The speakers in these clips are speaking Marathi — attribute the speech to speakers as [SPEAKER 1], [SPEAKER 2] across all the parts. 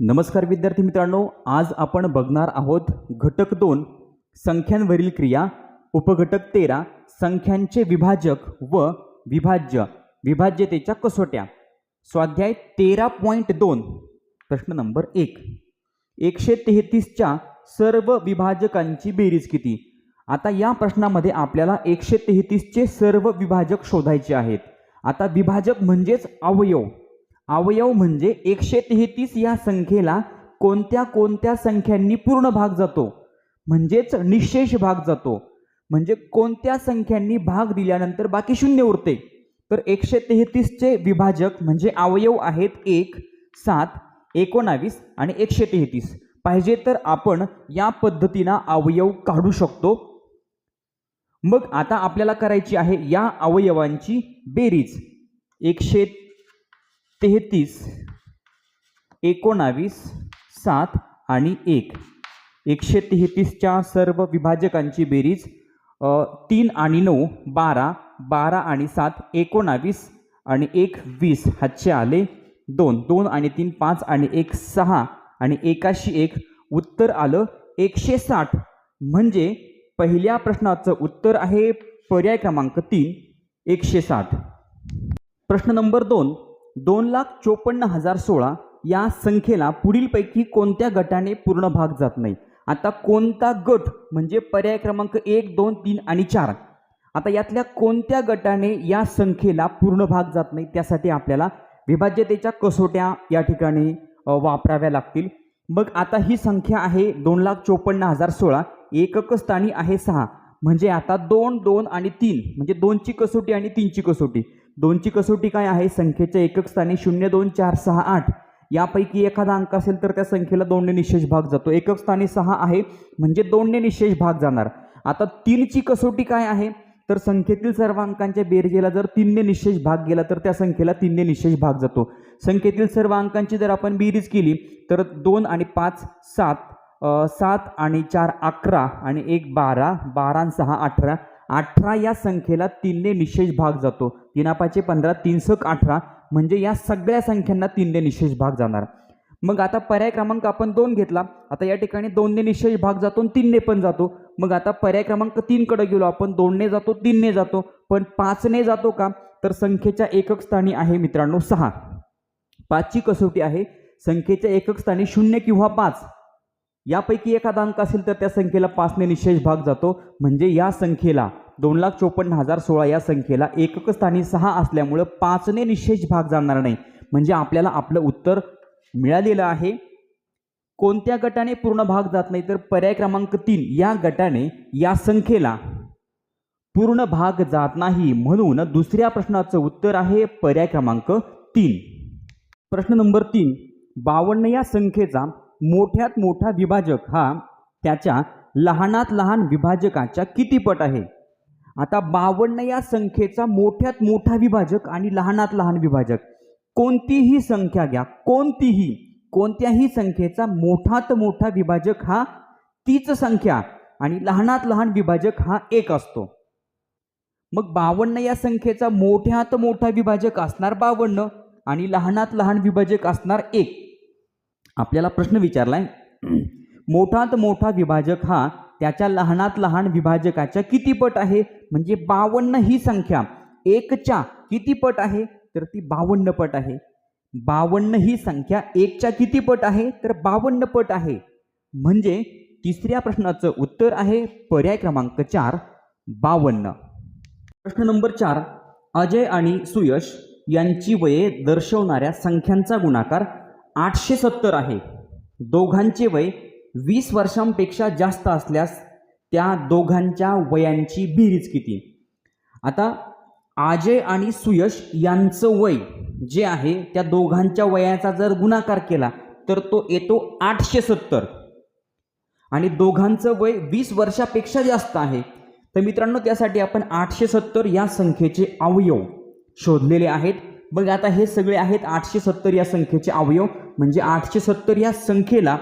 [SPEAKER 1] नमस्कार विद्यार्थी मित्रांनो आज आपण बघणार आहोत घटक दोन संख्यांवरील क्रिया उपघटक तेरा संख्यांचे विभाजक व विभाज्य विभाज्यतेच्या कसोट्या. स्वाध्याय तेरा पॉईंट दोन प्रश्न नंबर एक. एकशे तेहतीसच्या सर्व विभाजकांची बेरीज किती? आता या प्रश्नामध्ये आपल्याला एकशे तेहतीसचे सर्व विभाजक शोधायचे आहेत. आता विभाजक म्हणजेच अवयव. अवयव म्हणजे एकशे तेहतीस या संख्येला कोणत्या कोणत्या संख्यांनी पूर्ण भाग जातो? म्हणजेच निशेष भाग जातो. म्हणजे कोणत्या संख्यांनी भाग दिल्यानंतर बाकी शून्य उरते? तर एकशे तेहतीसचे विभाजक म्हणजे अवयव आहेत एक सात एकोणावीस आणि एकशे तेहतीस पाहिजे तर आपण या पद्धतीनं अवयव काढू शकतो. मग आता आपल्याला करायची आहे या अवयवांची बेरीज. एकशे तेहतीस एकोणावीस सात आणि एक. एकशे तेहतीसच्या सर्व विभाजकांची बेरीज तीन आणि नऊ बारा बारा आणि सात एकोणावीस आणि एक वीस. हातचे आले दोन. दोन आणि तीन पाच आणि एक सहा आणि एकाशी एक. उत्तर आलं एकशे साठ. म्हणजे पहिल्या प्रश्नाचं उत्तर आहे पर्याय क्रमांक तीन एकशे साठ. प्रश्न नंबर दोन. दोन लाख चोपन्न हजार सोळा या संख्येला पुढीलपैकी कोणत्या गटाने पूर्ण भाग जात नाही? आता कोणता गट म्हणजे पर्याय क्रमांक एक दोन तीन आणि चार? आता यातल्या कोणत्या गटाने या संख्येला पूर्ण भाग जात नाही त्यासाठी आपल्याला विभाज्यतेच्या कसोट्या या ठिकाणी वापराव्या लागतील. मग आता ही संख्या आहे दोन लाख चोपन्न हजार सोळा. एकक स्थानी आहे सहा. म्हणजे आता दोन दोन आणि तीन. म्हणजे दोनची कसोटी आणि तीनची कसोटी. दोनची कसोटी काय आहे? संख्येच्या एकक स्थानी शून्य दोन चार सहा आठ. यापैकी एखादा अंक असेल तर त्या संख्येला दोनने निशेष भाग जातो. एकक स्थानी सहा आहे म्हणजे दोनने निशेष भाग जाणार. आता तीनची कसोटी काय आहे? तर संख्येतील सर्व अंकांच्या बेरजेला जर तीनने निशेष भाग गेला तर त्या संख्येला तीनने निशेष भाग जातो. संख्येतील सर्व अंकांची जर आपण बेरीज केली तर दोन आणि पाच सात सात आणि चार अकरा आणि एक बारा बारा सहा अठरा अठरा या संख्येला तीनने निशेष भाग जातो. तीन पाचशे पंधरा तीन सक अठरा म्हणजे या सगळ्या संख्यांना तीनने निशेष भाग जाणार. मग आता पर्याय क्रमांक आपण दोन घेतला. आता या ठिकाणी दोनने निशेष भाग जातो आणि तीनने पण जातो. मग आता पर्याय क्रमांक तीनकडे गेलो. आपण दोनने जातो तीनने जातो. पण पाचने जातो का? तर संख्येच्या एकक स्थानी आहे मित्रांनो सहा. पाचची कसोटी आहे. संख्येच्या एकक स्थानी शून्य किंवा पाच. यापैकी एखादा अंक असेल तर त्या संख्येला पाचने निशेष भाग जातो. म्हणजे या संख्येला दोन लाख चोपन्न हजार सोळा या संख्येला एकक स्थानी सहा असल्यामुळं पाचने निशेष भाग जाणार नाही. म्हणजे आपल्याला आपलं उत्तर मिळालेलं आहे. कोणत्या गटाने पूर्ण भाग जात नाही तर पर्याय क्रमांक तीन या गटाने या संख्येला पूर्ण भाग जात नाही म्हणून दुसऱ्या प्रश्नाचं उत्तर आहे पर्याय क्रमांक तीन. प्रश्न नंबर तीन बावन्न या संख्येचा मोठ्यात मोठा विभाजक हा त्याच्या लहानात लहान विभाजकाच्या किती पट आहे? आता बावन्न या संख्येचा मोठ्यात मोठा विभाजक आणि लहानात लहान विभाजक. कोणतीही संख्या घ्या कोणतीही कोणत्याही संख्येचा मोठात मोठा विभाजक हा तीच संख्या आणि लहानात लहान विभाजक हा एक असतो. मग बावन्न या संख्येचा मोठ्यात मोठा विभाजक असणार बावन्न आणि लहानात लहान विभाजक असणार एक. आपल्याला प्रश्न विचारलाय मोठात मोठा विभाजक हा त्याच्या लहानात लहान विभाजकाच्या किती पट आहे? म्हणजे बावन्न ही संख्या. एकच्या किती पट आहे? तर ती बावन्न पट आहे. बावन्न ही संख्या एकच्या किती पट आहे? तर बावन्न पट आहे. म्हणजे तिसऱ्या प्रश्नाचं उत्तर आहे पर्याय क्रमांक चार बावन्न. प्रश्न नंबर चार अजय आणि सुयश यांची वये दर्शवणाऱ्या संख्यांचा गुणाकार आठशे सत्तर आहे. दोघांचे वय वीस वर्षांपेक्षा जास्त असल्यास त्या दोघांच्या वयांची बेरीज किती? आता अजय आणि सुयश यांचं वय जे आहे त्या दोघांच्या वयाचा जर गुणाकार केला तर तो येतो आठशे सत्तर. आणि दोघांचं वय वीस वर्षापेक्षा जास्त आहे तर मित्रांनो त्यासाठी आपण आठशे सत्तर या संख्येचे अवयव शोधलेले आहेत. मग आता हे सगळे आहेत आठशे सत्तर या संख्येचे अवयव. म्हणजे आठशे सत्तर या संख्येला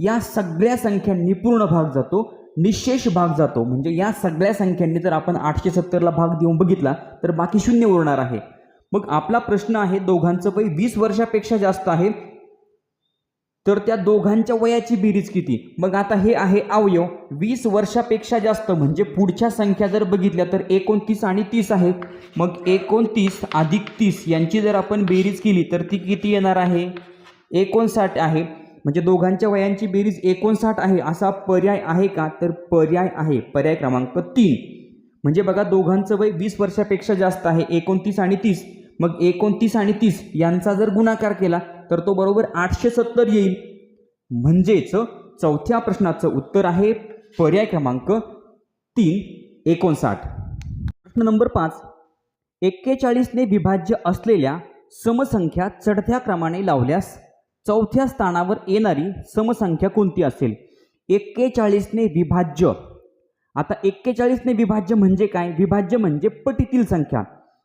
[SPEAKER 1] या सगळ्या संख्यांनी पूर्ण भाग जातो निशेष भाग जातो. म्हणजे या सगळ्या संख्यांनी जर आपण आठशे सत्तरला भाग देऊन बघितला तर बाकी शून्य उरणार आहे. मग आपला प्रश्न आहे दोघांचं वय वीस वर्षापेक्षा जास्त आहे तर त्या दोघांच्या वयाची बेरीज किती? मग आता हे आहे अवयव. वीस वर्षापेक्षा जास्त म्हणजे पुढच्या संख्या जर बघितल्या तर एकोणतीस आणि तीस आहे. मग एकोणतीस अधिक तीस यांची जर आपण बेरीज केली तर ती किती येणार आहे? एकोणसाठ आहे. म्हणजे दोघांच्या वयांची बेरीज एकोणसाठ आहे असा पर्याय आहे का? तर पर्याय आहे. पर्याय क्रमांक तीन. म्हणजे बघा दोघांचं वय वीस वर्षापेक्षा जास्त आहे एकोणतीस आणि तीस. मग एकोणतीस आणि तीस यांचा जर गुणाकार केला तर तो बरोबर आठशे सत्तर येईल. म्हणजेच चौथ्या प्रश्नाचं उत्तर आहे पर्याय क्रमांक तीन एकोणसाठ. प्रश्न नंबर पाच. एक्केचाळीसने विभाज्य असलेल्या समसंख्या चढत्या क्रमाने लावल्यास चौथ्या स्थानावर येणारी समसंख्या कोणती असेल? एक्केचाळीसने विभाज्य. आता एक्केचाळीसने विभाज्य म्हणजे काय? विभाज्य म्हणजे पटीतील संख्या.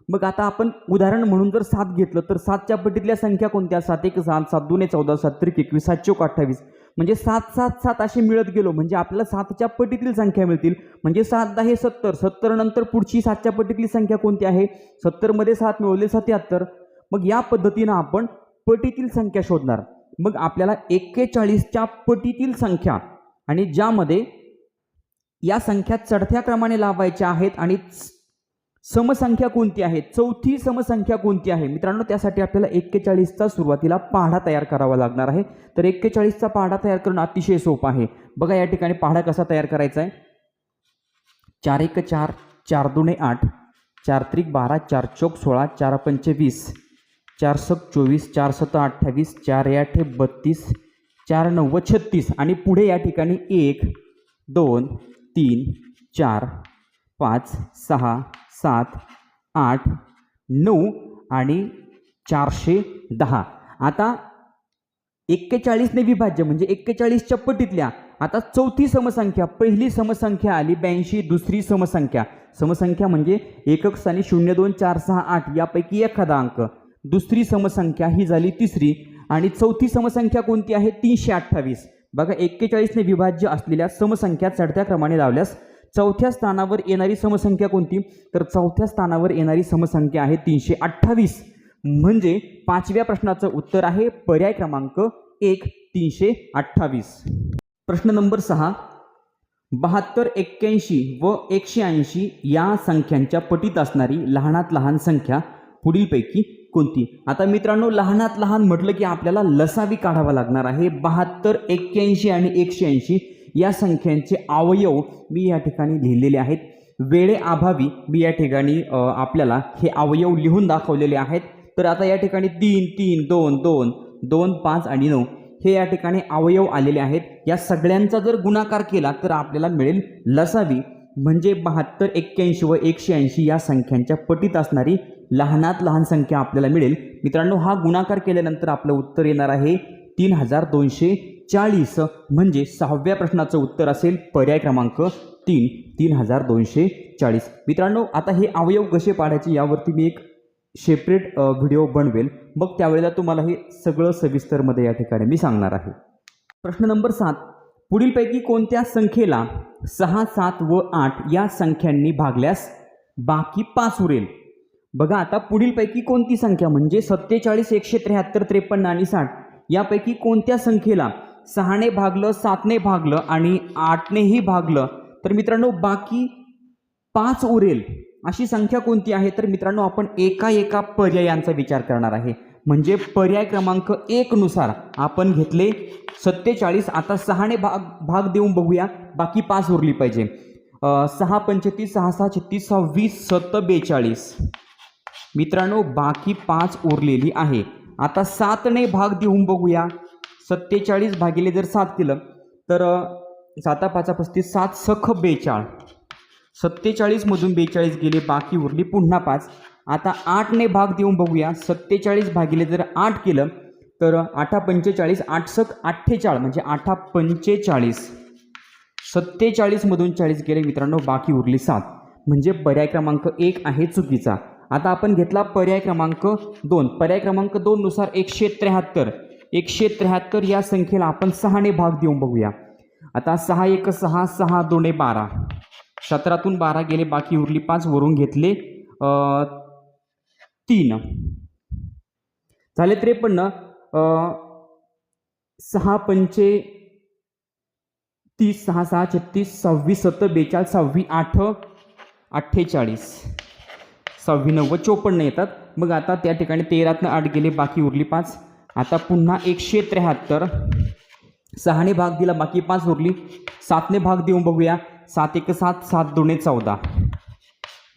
[SPEAKER 1] मग आता आपण उदाहरण म्हणून जर सात घेतलं तर सातच्या पटीतल्या संख्या कोणत्या? सात एक सात सात दोन चौदा सात त्रिक एकवीस सात चौक अठ्ठावीस. म्हणजे सात सात सात असे मिळत गेलो. म्हणजे आपल्याला सातच्या पटीतील संख्या मिळतील. म्हणजे सात दहा हे सत्तर. सत्तर नंतर पुढची सातच्या पटीतली संख्या कोणती आहे? सत्तरमध्ये सात मिळवले सत्याहत्तर. मग या पद्धतीनं आपण पटीतील संख्या शोधणार. मग आपल्याला एक्केचाळीसच्या पटीतील संख्या आणि ज्यामध्ये या संख्या चढत्या क्रमाने लावायच्या आहेत आणि समसंख्या कोणती आहे? चौथी समसंख्या कोणती आहे? मित्रांनो त्यासाठी आपल्याला एक्केचाळीसचा सुरुवातीला पाढा तयार करावा लागणार आहे. तर एक्केचाळीसचा पाढा तयार करणं अतिशय सोपं आहे. बघा या ठिकाणी पाढा कसा तयार करायचा आहे. चार एक चार चार दुणे आठ चार त्रिक बारा चार चौक सोळा चार पंचे वीस. चार सक चोवीस चार सत अठ्ठावीस चार आठे बत्तीस चार नव्वद छत्तीस आणि पुढे या ठिकाणी एक दोन तीन चार पाच सहा सात आठ नऊ आणि चारशे दहा. आता एक्केचाळीसने विभाज्य म्हणजे एक्केचाळीसच्या पटीतल्या आता चौथी समसंख्या पहिली समसंख्या आली ब्याऐंशी दुसरी समसंख्या. समसंख्या म्हणजे एकक स्थानी शून्य दोन चार सहा आठ यापैकी एखादा अंक. दुसरी समसंख्या ही झाली तिसरी आणि चौथी समसंख्या कोणती आहे? तीनशे अठ्ठावीस. बघा एक्केचाळीसने विभाज्य असलेल्या समसंख्या चढत्या क्रमाने लावल्यास चौथ्या स्थानावर येणारी समसंख्या कोणती? तर चौथ्या स्थानावर येणारी समसंख्या आहे तीनशे अठ्ठावीस. म्हणजे पाचव्या प्रश्नाचं उत्तर आहे पर्याय क्रमांक एक तीनशे अठ्ठावीस. प्रश्न नंबर सहा. बहात्तर एक्क्याऐंशी व एकशे ऐंशी या संख्यांच्या पटीत असणारी लहानात लहान संख्या पुढीलपैकी कोणती? आता मित्रांनो लहानात लहान म्हटलं की आपल्याला लसावी काढावा लागणार आहे. बहात्तर एक्क्याऐंशी आणि एकशे ऐंशी या संख्यांचे अवयव मी या ठिकाणी लिहिलेले आहेत. वेळेअभावी मी या ठिकाणी आपल्याला हे अवयव लिहून दाखवलेले आहेत. तर आता या ठिकाणी तीन तीन दोन दोन दोन पाच आणि नऊ हे या ठिकाणी अवयव आलेले आहेत. या सगळ्यांचा जर गुणाकार केला तर आपल्याला मिळेल लसावी. म्हणजे बहात्तर एक्क्याऐंशी व एकशे ऐंशी या संख्यांच्या पटीत असणारी लहानात लहान संख्या आपल्याला मिळेल. मित्रांनो हा गुणाकार केल्यानंतर आपलं उत्तर येणार आहे तीन हजार दोनशे चाळीस. म्हणजे सहाव्या प्रश्नाचं उत्तर असेल पर्याय क्रमांक तीन तीन हजार दोनशे चाळीस. मित्रांनो आता हे अवयव कसे पाडायचे यावरती मी एक सेपरेट व्हिडिओ बनवेल. मग त्यावेळेला तुम्हाला हे सगळं सविस्तरमध्ये या ठिकाणी मी सांगणार आहे. प्रश्न नंबर सात. पुढीलपैकी कोणत्या संख्येला सहा सात व आठ या संख्यांनी भागल्यास बाकी पाच उरेल? बघा आता पुढीलपैकी कोणती संख्या? म्हणजे सत्तेचाळीस एकशे त्र्याहत्तर त्रेपन्न आणि साठ. यापैकी कोणत्या संख्येला सहाने भागलं सातने भागलं आणि आठनेही भागलं? तर मित्रांनो बाकी पाच उरेल. अशी संख्या कोणती आहे? तर मित्रांनो आपण एका एका पर्यायांचा विचार करणार आहे. म्हणजे पर्याय क्रमांक एकनुसार आपण घेतले सत्तेचाळीस. आता सहाने भाग भाग देऊन बघूया. बाकी पाच उरली पाहिजे. सहा पंचेतीस सहा सहा छत्तीस सव्वीस सत्त बेचाळीस. मित्रांनो बाकी पाच उरलेली आहे. आता सातने भाग देऊन बघूया. सत्तेचाळीस भागिले जर सात केलं तर साता पाचा पस्तीस सात सख बेचाळ. सत्तेचाळीसमधून बेचाळीस गेले बाकी उरली पुन्हा पाच. आता आठने भाग देऊन बघूया. सत्तेचाळीस भागिले जर आठ केलं तर आठा पंचेचाळीस आठ सक अठ्ठेचाळ म्हणजे आठा पंचेचाळीस. सत्तेचाळीसमधून चाळीस गेले मित्रांनो बाकी उरली सात. म्हणजे पर्याय क्रमांक एक आहे चुकीचा. आता आपण घेतला पर्याय क्रमांक दोन. पर्याय क्रमांक दोननुसार एकशे त्र्याहत्तर. एकशे त्र्याहत्तर या संख्येला आपण सहाने भाग देऊन बघूया. आता सहा एक सहा सहा दोने बारा. सतरातून बारा गेले बाकी उरली पाच वरून घेतले तीन. झाले त्रेपन्न. सहा पंचे तीस सहा सहा छत्तीस सव्वीस सत्तर बेचाळीस सहावी आठ अठ्ठेचाळीस. सहावी नव्वद चोपन्न येतात. मग आता त्या ठिकाणी तेरातनं आठ गेले बाकी उरली पाच. आता पुन्हा एकशे त्र्याहत्तर. सहाने भाग दिला बाकी पाच उरली. सातने भाग देऊन बघूया. सात एक सात सात दोने चौदा.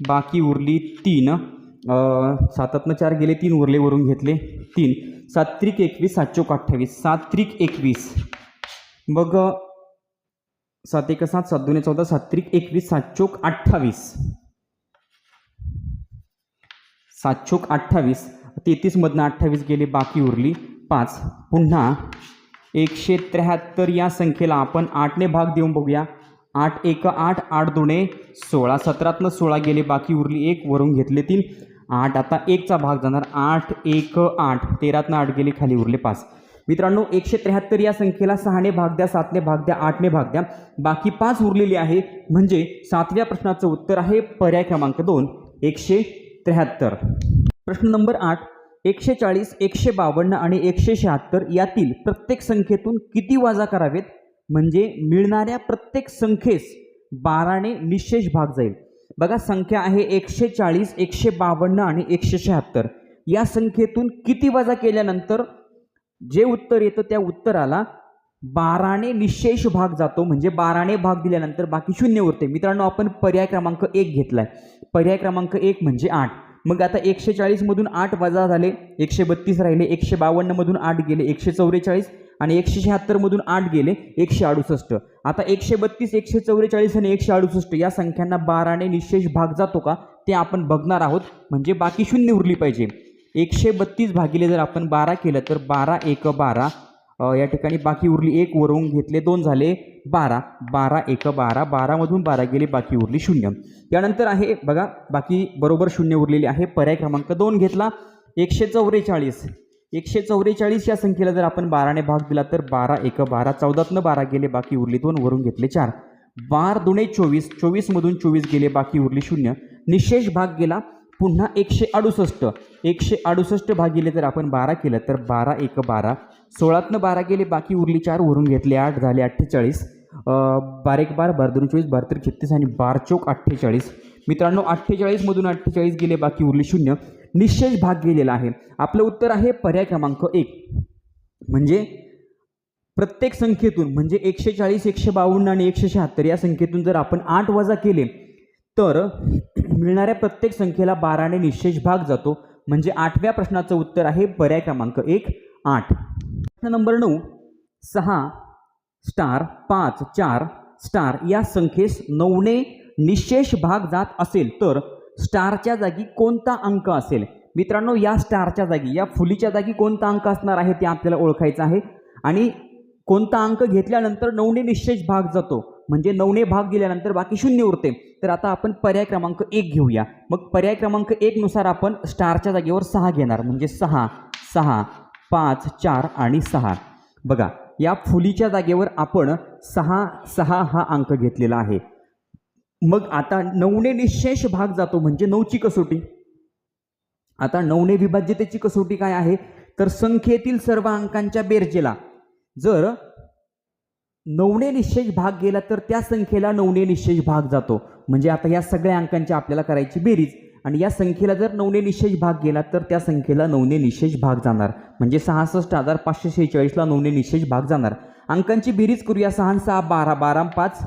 [SPEAKER 1] बाकी उरली तीन. सातातनं चार गेले तीन उरले वरून घेतले तीन. सात त्रिक एकवीस सात चौक अठ्ठावीस. सात त्रिक एकवीस. मग सात एक सात सात दोन चौदा. सात त्रिक एकवीस सात चौक अठ्ठावीस. सात अठ्ठावीस तेहतीसमधनं अठ्ठावीस गेले बाकी उरली पाच. पुन्हा एकशे त्र्याहत्तर या संख्येला आपण आठने भाग देऊन बघूया. आठ एक आठ आठ दोने सोळा. सतरातनं सोळा गेले बाकी उरली एक वरून घेतले तीन. आठ आता एकचा भाग जाणार. आठ एक आठ तेरातनं आठ गेले खाली उरले पाच. मित्रांनो एकशे त्र्याहत्तर या संख्येला सहाने भाग द्या सातने भाग द्या आठने भाग द्या. बाकी पाच उरलेली आहे म्हणजे सातव्या प्रश्नाचं उत्तर आहे पर्याय क्रमांक दोन. एकशे त्र्याहत्तर. प्रश्न नंबर आठ एकशे चाळीस एकशे बावन्न आणि एकशे शहात्तर यातील प्रत्येक संख्येतून किती वजा करावेत? म्हणजे मिळणाऱ्या प्रत्येक संख्येस बाराने निशेष भाग जाईल. बघा संख्या आहे एकशे चाळीस एकशे बावन्न आणि एकशे शहात्तर या संख्येतून किती वजा केल्यानंतर जे उत्तर येतं त्या उत्तराला बाराने निशेष भाग जातो म्हणजे बाराने भाग दिल्यानंतर बाकी शून्य उरते. मित्रांनो आपण पर्याय क्रमांक एक घेतलाय. पर्याय क्रमांक एक म्हणजे आठ. मग आता एकशे चाळीसमधून आठ वजा झाले एकशे बत्तीस राहिले एकशे बावन्नमधून आठ गेले एकशे चौवेचाळीस आणि एकशे शहात्तरमधून आठ गेले एकशे अडुसष्ट आता एकशे बत्तीस एकशे चौवेचाळीस आणि एकशे अडुसष्ट या संख्यांना बाराने निशेष भाग जातो का? ते आपण बघणार आहोत. म्हणजे बाकी शून्य उरली पाहिजे. एकशे बत्तीस भागिले जर आपण बारा केलं तर बारा एक बारा. या ठिकाणी बाकी उरली एक वरून घेतले दोन झाले बारा. बारा एक बारा. बारामधून बारा गेले बाकी उरली शून्य. त्यानंतर आहे बघा बाकी बरोबर शून्य उरलेली आहे. पर्याय क्रमांक दोन घेतला. एकशे चौवेचाळीस. एकशे चौवेचाळीस या संख्येला जर आपण बाराने भाग दिला तर बारा एक बारा. चौदातनं बारा गेले बाकी उरली दोन वरून घेतले चार. बार दुणे चोवीस. चोवीसमधून चोवीस गेले बाकी उरली शून्य. निशेष भाग गेला. पुन्हा एकशे अडुसष्ट. एकशे अडुसष्ट भाग गेले जर आपण बारा केलं तर बारा एक बारा. सोळातनं बारा गेले बाकी उरली चार वरून घेतले आठ झाले अठ्ठेचाळीस. बारेक बार बार दोन चोवीस बार छत्तीस आणि बार चोक अठ्ठेचाळीस. मित्रांनो अठ्ठेचाळीसमधून अठ्ठेचाळीस गेले बाकी उरली शून्य. निश्चय भाग गेलेला आहे. आपलं उत्तर आहे पर्याय क्रमांक एक. म्हणजे प्रत्येक संख्येतून म्हणजे एकशे चाळीस एकशे बावन्न आणि एकशे शहात्तर या संख्येतून जर आपण आठ वजा केले तर मिळणाऱ्या प्रत्येक संख्येला बाराने निश्चेष भाग जातो. म्हणजे आठव्या प्रश्नाचं उत्तर आहे पर्याय क्रमांक एक आठ. नंबर नऊ. सहा स्टार पाच चार स्टार या संख्येस नऊने निशेष भाग जात असेल तर स्टारच्या जागी कोणता अंक असेल? मित्रांनो या स्टारच्या जागी या फुलीच्या जागी कोणता अंक असणार आहे ते आपल्याला ओळखायचं आहे. आणि कोणता अंक घेतल्यानंतर नऊने निशेष भाग जातो? म्हणजे नऊने भाग दिल्यानंतर बाकी शून्य उरते. तर आता आपण पर्याय क्रमांक एक घेऊया. मग पर्याय क्रमांक एकनुसार आपण स्टारच्या जागेवर सहा घेणार. म्हणजे सहा सहा पाच चार आणि सहा. बघा या फुलीच्या जागेवर आपण सहा सहा हा अंक घेतलेला आहे. मग आता नऊने निशेष भाग जातो म्हणजे नऊची कसोटी. आता नऊने विभाज्यतेची कसोटी काय आहे? तर संख्येतील सर्व अंकांच्या बेरजेला. जर नऊने निशेष भाग गेला तर त्या संख्येला नऊने निशेष भाग जातो. म्हणजे आता या सगळ्या अंकांची आपल्याला करायची बेरीज. आणि या संख्येला जर नऊने निशेष भाग गेला तर त्या संख्येला नऊने निशेष भाग जाणार. म्हणजे सहासष्ट हजार पाचशे शेहेचाळीसला नवने निशेष भाग जाणार. अंकांची बेरीज करूया. सहा सहा बारा बारा पाच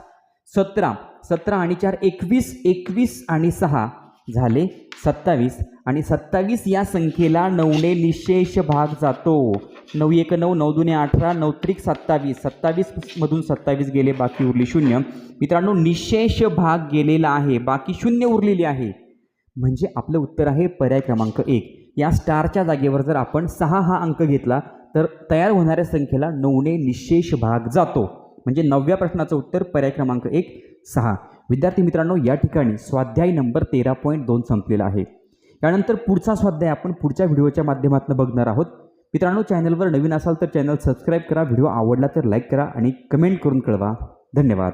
[SPEAKER 1] सतरा. सतरा आणि चार एकवीस एकवीस आणि सहा. झाले सत्तावीस. आणि सत्तावीस या संख्येला नऊने निशेष भाग जातो. नऊ एक नऊ नऊ दुने अठरा नऊ त्रिक सत्तावीस. सत्तावीसमधून सत्तावीस गेले बाकी उरली शून्य. मित्रांनो निशेष भाग गेलेला आहे. बाकी शून्य उरलेली आहे. म्हणजे आपलं उत्तर आहे पर्याय क्रमांक एक. या स्टारच्या जागेवर जर आपण सहा हा अंक घेतला तर तयार होणाऱ्या संख्येला नऊने निशेष भाग जातो. म्हणजे नवव्या प्रश्नाचं उत्तर पर्याय क्रमांक एक सहा. विद्यार्थी मित्रांनो या ठिकाणी स्वाध्याय नंबर तेरा पॉईंट दोन संपलेला आहे. यानंतर पुढचा स्वाध्याय आपण पुढच्या व्हिडिओच्या माध्यमातून बघणार आहोत. मित्रांनो चॅनलवर नवीन असाल तर चॅनल सबस्क्राईब करा व्हिडिओ आवडला तर लाईक करा आणि कमेंट करून कळवा. धन्यवाद.